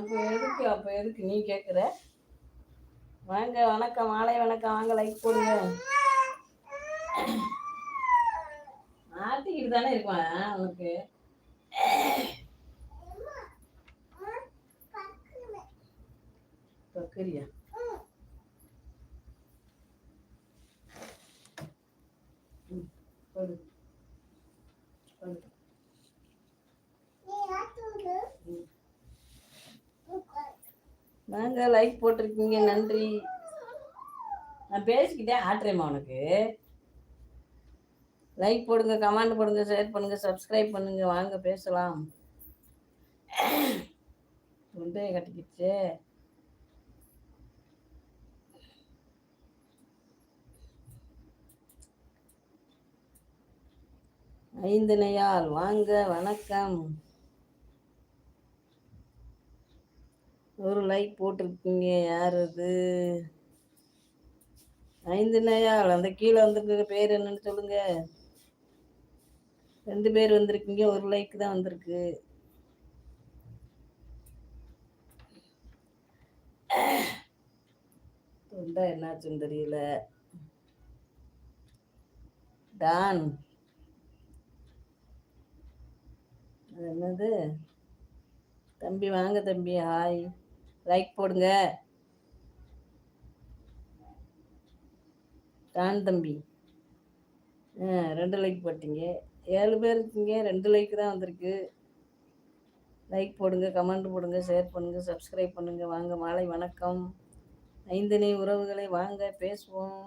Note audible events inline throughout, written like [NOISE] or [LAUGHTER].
அப்போ எதுக்கு அப்போ எதுக்கு நீ கேட்குற வாங்க வணக்கம் மாலை வணக்கம் வாங்க லைக் போடுங்க. மாட்டிக்கிட்டு தானே இருப்பான் உனக்கு? போட்டிருக்கீங்க. நன்றி. நான் பேசிக்கிட்டே ஆட்டுறேம்மா உனக்கு. லைக் போடுங்க கமெண்ட் போடுங்க ஷேர் பண்ணுங்க சப்ஸ்கிரைப் பண்ணுங்க. வாங்க பேசலாம். தொண்டையை கட்டிக்கிச்சு. ஐந்தனையால் வாங்க வணக்கம். ஒரு லைக் போட்டிருக்கீங்க யார் அது? ஐந்தனையால் அந்த கீழே வந்திருக்க பேர் என்னன்னு சொல்லுங்க. ரெண்டு பேர் வந்திருக்கீங்க ஒரு லைக் தான் வந்திருக்கு. தொண்டை என்னாச்சுன்னு தெரியல. டான். அது என்னது? தம்பி வாங்க தம்பி ஹாய் லைக் போடுங்க. தான் தம்பி. ஆ ரெண்டு லைக் போட்டீங்க. ஏழு பேர் இருக்கீங்க ரெண்டு லைக் தான் வந்திருக்கு. லைக் போடுங்க கமெண்ட் போடுங்க ஷேர் பண்ணுங்க சப்ஸ்கிரைப் பண்ணுங்க. வாங்க மாலை வணக்கம். ஐந்தனை உறவுகளை வாங்க பேசுவோம்.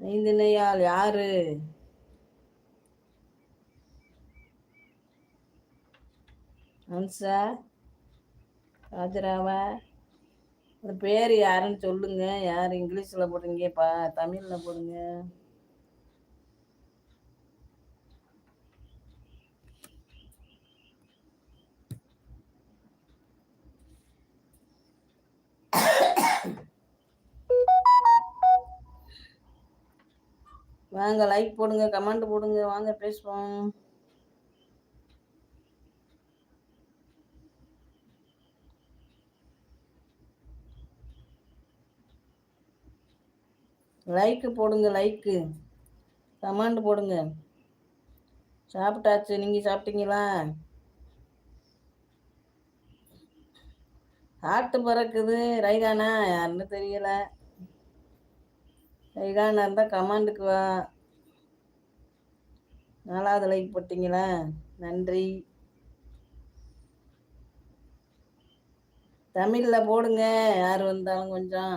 ஐந்தனையால் யாரு? ஹன்சா ராஜராவா அந்த பேர் யாருன்னு சொல்லுங்க. யார் இங்கிலீஷில் போடுறீங்க? பா தமிழில் போடுங்க. வாங்க லைக் போடுங்க கமெண்ட் போடுங்க. வாங்க பேசுவோம். லைக்கு போடுங்க லைக்கு கமெண்ட் போடுங்க. சாப்பிட்டாச்சு நீங்கள் சாப்பிட்டீங்களா? ஆட்டு பறக்குது ரைகானா யாருன்னு தெரியல. ரைகானா இருந்தால் கமாண்டுக்கு வா. நாலாவது லைக் போட்டிங்களா? நன்றி. தமிழில் போடுங்க யார் வந்தாலும் கொஞ்சம்.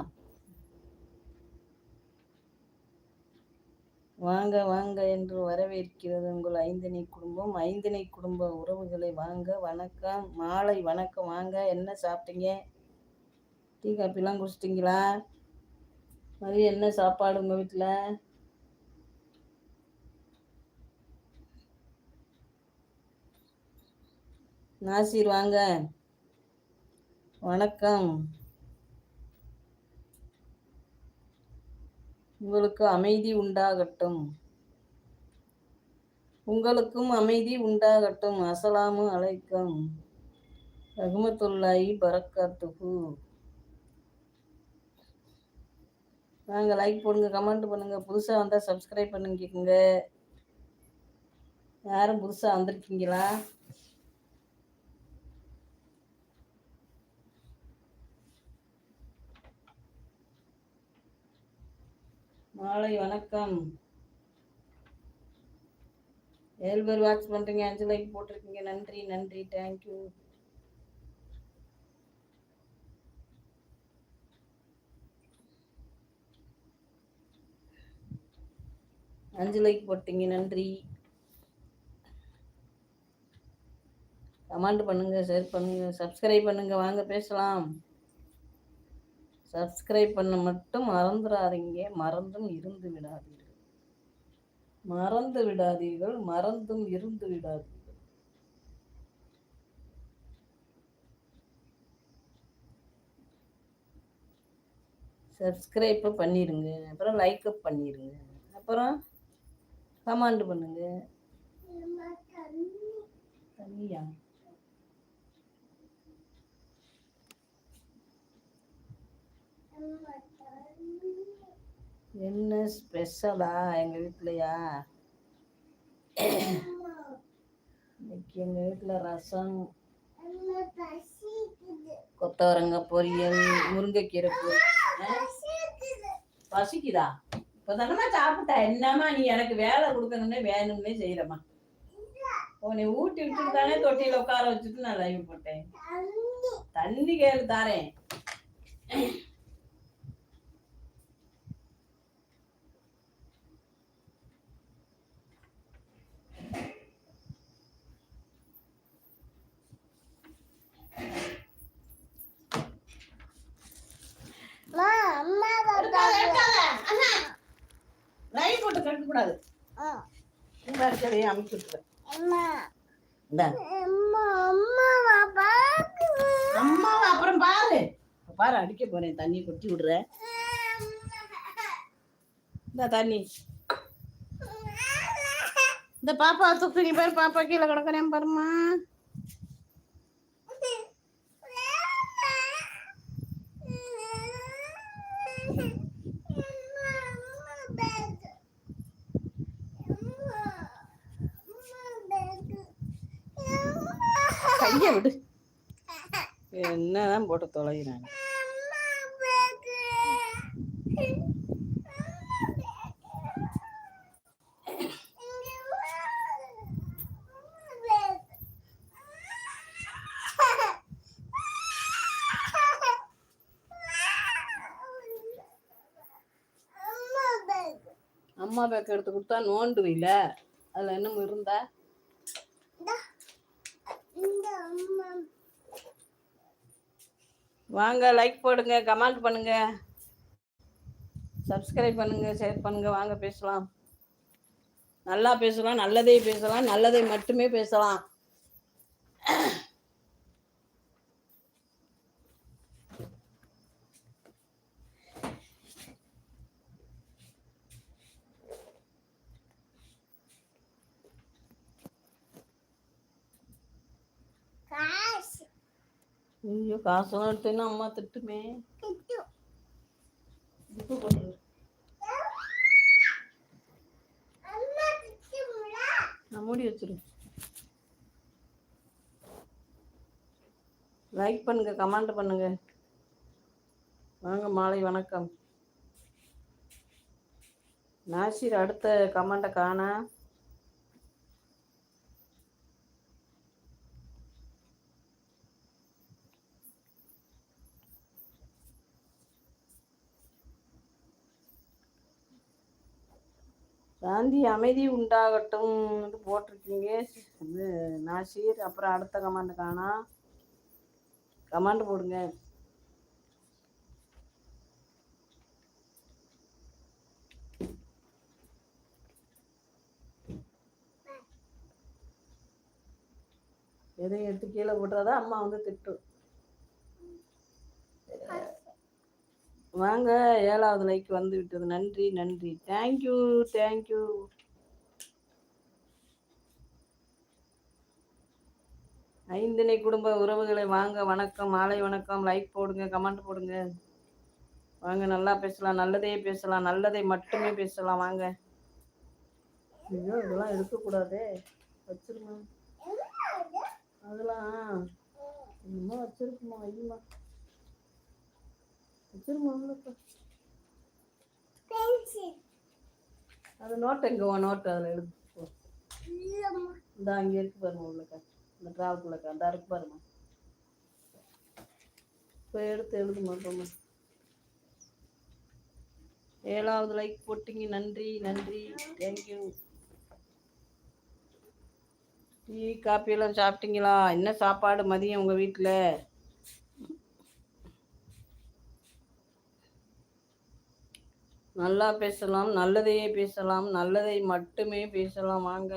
வாங்க வாங்க என்று வரவேற்கிறது உங்கள் ஐந்தினை குடும்பம். ஐந்தினை குடும்ப உறவுகளை வாங்க வணக்கம். மாலை வணக்கம். வாங்க என்ன சாப்பிட்டீங்க? டீ காப்பிலாம் குடிச்சிட்டிங்களா? மதியம் என்ன சாப்பாடு உங்கள் வீட்டில் நாசீர் வாங்க. வணக்கம். உங்களுக்கு அமைதி உண்டாகட்டும். உங்களுக்கும் அமைதி உண்டாகட்டும். அசலாமு அலைக்கம். ரகுமத்துல்லாயி பரக்காத்துகு வாங்க லைக் போடுங்க கமெண்ட் பண்ணுங்க. புதுசாக வந்தால் சப்ஸ்கிரைப் பண்ணிக்கோங்க யாரும் புதுசாக வந்திருக்கீங்களா? மாலை வணக்கம். ஏழு பேர் வாட்ச் பண்ணுறீங்க அஞ்சு லைக் போட்டிருக்கீங்க. நன்றி நன்றி. தேங்க்யூ அஞ்சு லைக் போட்டீங்க நன்றி. கமெண்ட் பண்ணுங்க ஷேர் பண்ணுங்க சப்ஸ்கிரைப் பண்ணுங்க. வாங்க பேசலாம். சப்ஸ்கிரைப் பண்ண மட்டும் மறந்துடாதீங்க மறந்தும் இருந்து விடாதீர்கள். மறந்து விடாதீர்கள். மறந்தும் இருந்து விடாதீர்கள். சப்ஸ்கிரைப் பண்ணிடுங்க அப்புறம் லைக்கப் பண்ணிடுங்க அப்புறம் கமாண்டு பண்ணுங்க. தண்ணியா? என்ன ஸ்பெஷலா எங்கள் வீட்லையா? இன்னைக்கு எங்கள் வீட்டில் ரசம் கொத்தவரங்காய் பொரியல் முருங்கைக்கீரை பொரியல் பசிக்குதா? இப்போ இப்பதானம்மா சாப்பிட்டா? என்னம்மா நீ எனக்கு வேலை கொடுக்கணும்னே வேணும்னே செய்யறம்மா. உன்னை ஊட்டி விட்டுட்டு தானே தொட்டியில் உட்கார வச்சுட்டு நான் லைவ் போட்டேன். தண்ணி கேளு தாரேன். லைவ் போட்டு கட்ட கூடாது சரி அமைச்சு. அம்மாவை அப்புறம் பாரு. பாரு அடிக்க போறேன். தண்ணி கொட்டி விடுறேன் இந்த தண்ணி. இந்த பாப்பா தூக்கு நீ பாரு பாப்பா கீழே கிடக்குறேன் பாருமா [LAUGHS] கையை விடு. என்னதான் போட்டு தொலைகிறாங்க. பேக் எடுத்து கொடுத்தா நோண்டுவில? அதுல என்னமோ இருந்தா? வாங்க லைக் போடுங்க கமெண்ட் பண்ணுங்க. சப்ஸ்கிரைப் பண்ணுங்க ஷேர் பண்ணுங்க. வாங்க பேசலாம். நல்லா பேசலாம் நல்லதே பேசலாம் நல்லதை மட்டுமே பேசலாம். ஐயோ காசெல்லாம் எடுத்தேன்னா அம்மா திட்டுமே. நான் மூடி வச்சிரு லைக் பண்ணுங்க கமெண்ட் பண்ணுங்க. வாங்க மாலை வணக்கம். நாசிர் அடுத்த கமெண்ட்டை காணா. சாந்தி அமைதி உண்டாகட்டும் போட்டிருக்கீங்க. இது நாசீர் அப்புறம் அடுத்த கமாண்ட் காணா. கமாண்ட் போடுங்க. எதையும் எடுத்து கீழே போட்டுறதா அம்மா வந்து திட்டும். வாங்க ஏழாவது லைக் வந்து விட்டது. நன்றி நன்றி. தேங்க்யூ தேங்க்யூ ஐந்தினை குடும்ப உறவுகளை வாங்க வணக்கம். மாலை வணக்கம். லைக் போடுங்க கமெண்ட் போடுங்க. வாங்க நல்லா பேசலாம். நல்லதே பேசலாம். நல்லதை மட்டுமே பேசலாம். வாங்க. ஐயோ இதெல்லாம் எடுக்கக்கூடாதே. வச்சிருமா. அதெல்லாம் என்னமோ வச்சிருக்குமா ஐயமா வச்சிருமா. அது நோட் எங்க உன் நோட் அதில் எழுது. இந்த அங்கே இருக்கு பாருமா உள்ளக்கா. இந்த டிராவுக்குள்ளக்கா அந்த இருக்கு? பாருமா போய் எடுத்து எழுதுமா போமா ஏழாவது லைக் போட்டீங்க. நன்றி நன்றி. தேங்க்யூ டீ காப்பி எல்லாம் சாப்பிட்டீங்களா? என்ன சாப்பாடு மதியம் உங்க வீட்டில் நல்லா பேசலாம் நல்லதையே பேசலாம் நல்லதை மட்டுமே பேசலாம் வாங்க.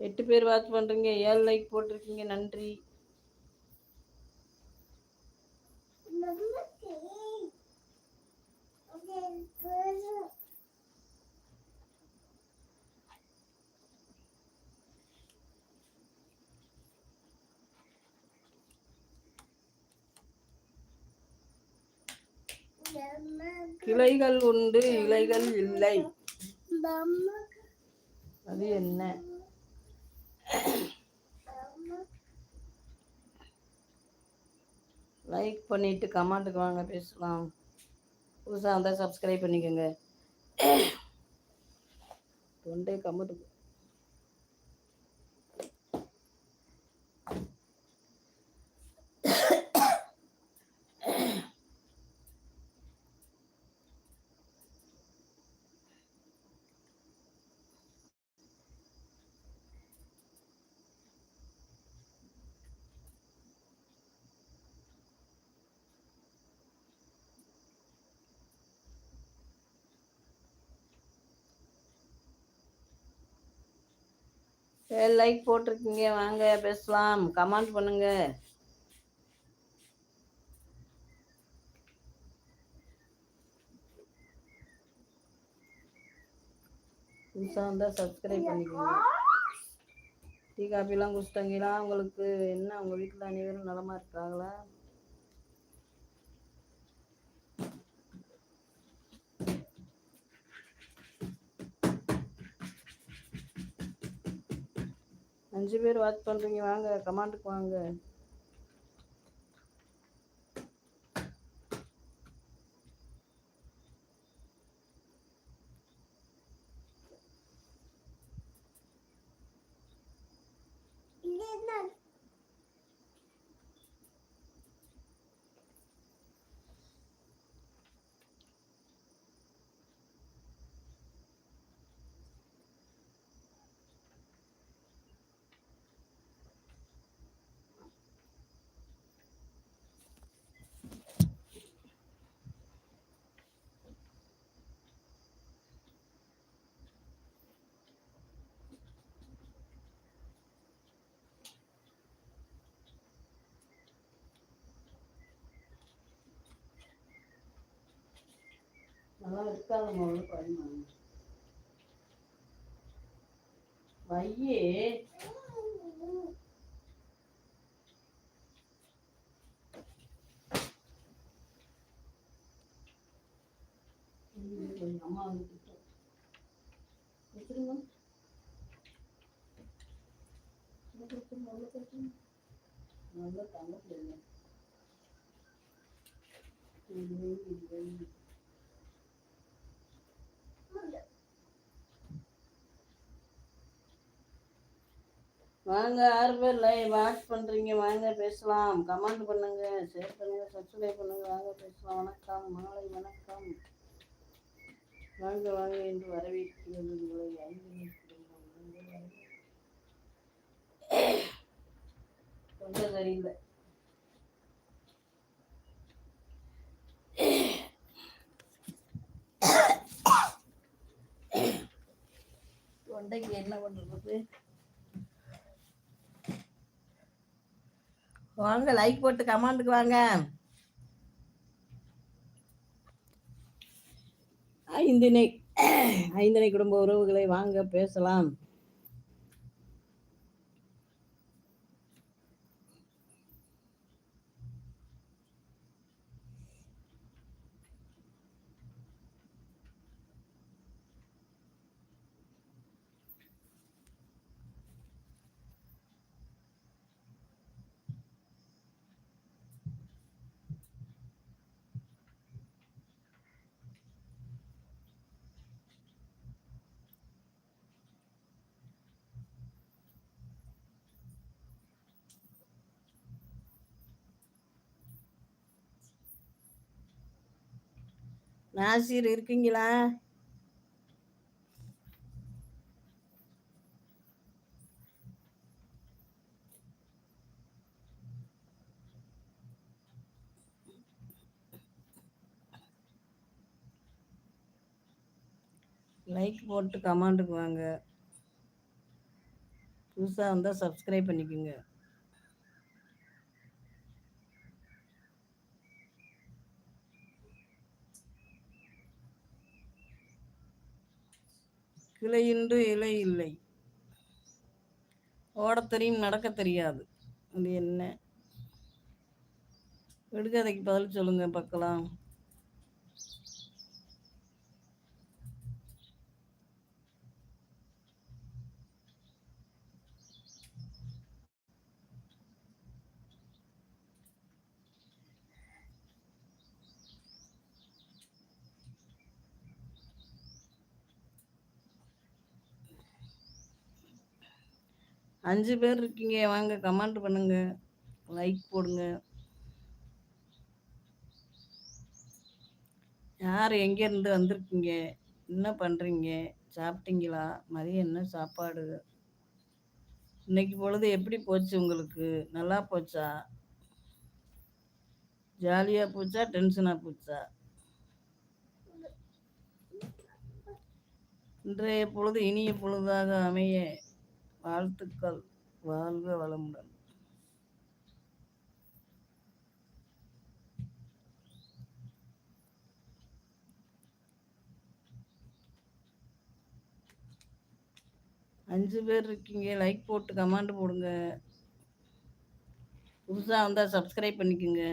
எட்டு பேர் வாட்ச் பண்றீங்க ஏழு லைக் போட்டிருக்கீங்க நன்றி. கிளைகள் உண்டு இலைகள் இல்லை. அது என்ன? லைக் பண்ணிட்டு கமெண்ட்டுக்கு வாங்க பேசலாம். புதுசாக வந்தால் சப்ஸ்கிரைப் பண்ணிக்கோங்க. தொண்டை கமெண்ட்டு லைக் போட்டிருக்கீங்க. வாங்க பேசலாம். கமெண்ட் பண்ணுங்க. புதுசாக வந்தால் சப்ஸ்கிரைப் பண்ணிக்கோங்க. டீ காஃபிலாம் குடிச்சிட்டாங்களா? உங்களுக்கு என்ன? உங்கள் வீட்டில் அனைவரும் நலமாக இருக்காங்களா? அஞ்சு பேர் வாட்ச் பண்ணுறீங்க வாங்க கமாண்டுக்கு வாங்க. நல்லா இருக்காது முதல்ல பாருங்க வையே. அம்மா வந்து திட்டம் கொடுத்துருங்க, உள்ள நல்லா தங்க பிள்ளைங்க இது வை, இது வை. வாங்க ஆறு பேர் லைவ் வாட்ச் பண்ணுறீங்க வாங்க பேசலாம். கமெண்ட் பண்ணுங்க. ஷேர் பண்ணுங்க. சப்ஸ்கிரைப் பண்ணுங்க. வாங்க பேசலாம். வணக்கம். மாலை வணக்கம். வாங்க வாங்க. என்று வரவேற்கிறது உங்களை ஐந்து குடும்பம் சரியில்லை தொண்டைக்கு என்ன பண்ணுறது வாங்க லைக் போட்டு கமெண்ட்டுக்கு வாங்க. ஐந்தினை ஐந்தினை குடும்ப உறவுகளை வாங்க பேசலாம். நாசிர் இருக்கீங்களா? லைக் போட்டு கமெண்ட்டுக்கு வாங்க. புதுசாக வந்தால் சப்ஸ்கிரைப் பண்ணிக்கோங்க. கிளையின்று இலை இல்லை. ஓடத் தெரியும் நடக்க தெரியாது. அது என்ன? விடுகதைக்கு பதில் சொல்லுங்க பார்க்கலாம். அஞ்சு பேர் இருக்கீங்க வாங்க கமெண்ட் பண்ணுங்க லைக் போடுங்க. யார் எங்கேருந்து வந்திருக்கீங்க? என்ன பண்ணுறீங்க சாப்பிட்டீங்களா? மதியம் என்ன சாப்பாடு? இன்னைக்கு பொழுது எப்படி போச்சு உங்களுக்கு? நல்லா போச்சா? ஜாலியாக போச்சா? டென்ஷனாக போச்சா? இன்றைய பொழுது இனிய பொழுதாக அமைய வாழ்த்துக்கள். வாழ்க வளமுடன். அஞ்சு பேர் இருக்கீங்க. லைக் போட்டு கமெண்ட் போடுங்க. புதுசாக வந்தால் சப்ஸ்கிரைப் பண்ணிக்கோங்க.